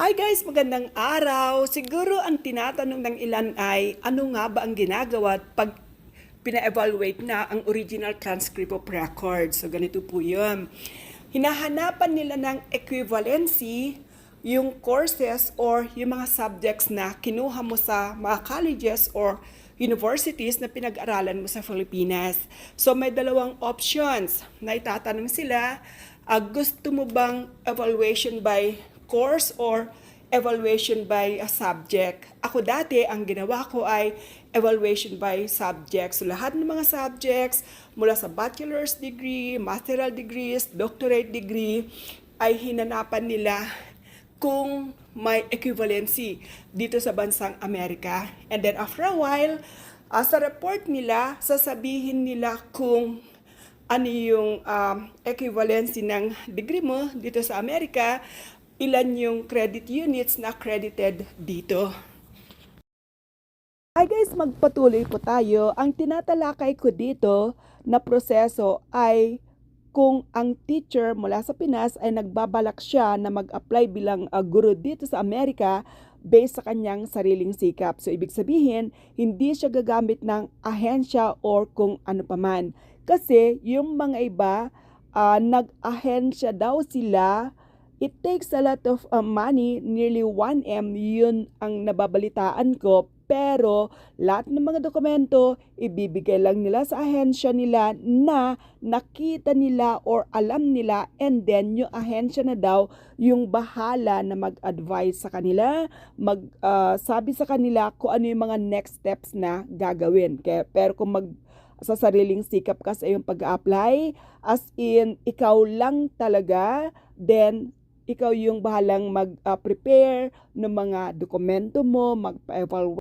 Hi guys, magandang araw. Siguro ang tinatanong ng ilan ay ano nga ba ang ginagawa pag pina-evaluate na ang original transcript of record. So ganito po yun. Hinahanapan nila ng equivalency yung courses or yung mga subjects na kinuha mo sa mga colleges or universities na pinag-aralan mo sa Pilipinas. So may dalawang options na itatanong sila, ah, gusto mo bang evaluation by course or evaluation by a subject. Ako dati, ang ginawa ko ay evaluation by subject. So lahat ng mga subjects, mula sa bachelor's degree, masteral degrees, doctorate degree, ay hinanapan nila kung may equivalency dito sa bansang Amerika. And then after a while, ah, sa report nila, sasabihin nila kung ano yung um, equivalency ng degree mo dito sa Amerika, ilan yung credit units na credited dito. Hi guys, magpatuloy po tayo. Ang tinatalakay ko dito na proseso ay kung ang teacher mula sa Pinas ay nagbabalak siya na mag-apply bilang uh, guro dito sa Amerika based sa kanyang sariling sikap. So ibig sabihin, hindi siya gagamit ng ahensya or kung ano paman. Kasi yung mga iba, uh, nag-ahensya daw sila it takes a lot of uh, money, nearly 1M, yun ang nababalitaan ko. Pero lahat ng mga dokumento, ibibigay lang nila sa ahensya nila na nakita nila or alam nila and then yung ahensya na daw yung bahala na mag-advise sa kanila, mag uh, sabi sa kanila kung ano yung mga next steps na gagawin. Kaya, pero kung mag sa sariling sikap ka sa iyong pag-apply, as in, ikaw lang talaga, then ikaw yung bahalang mag-prepare ng mga dokumento mo, mag-evaluate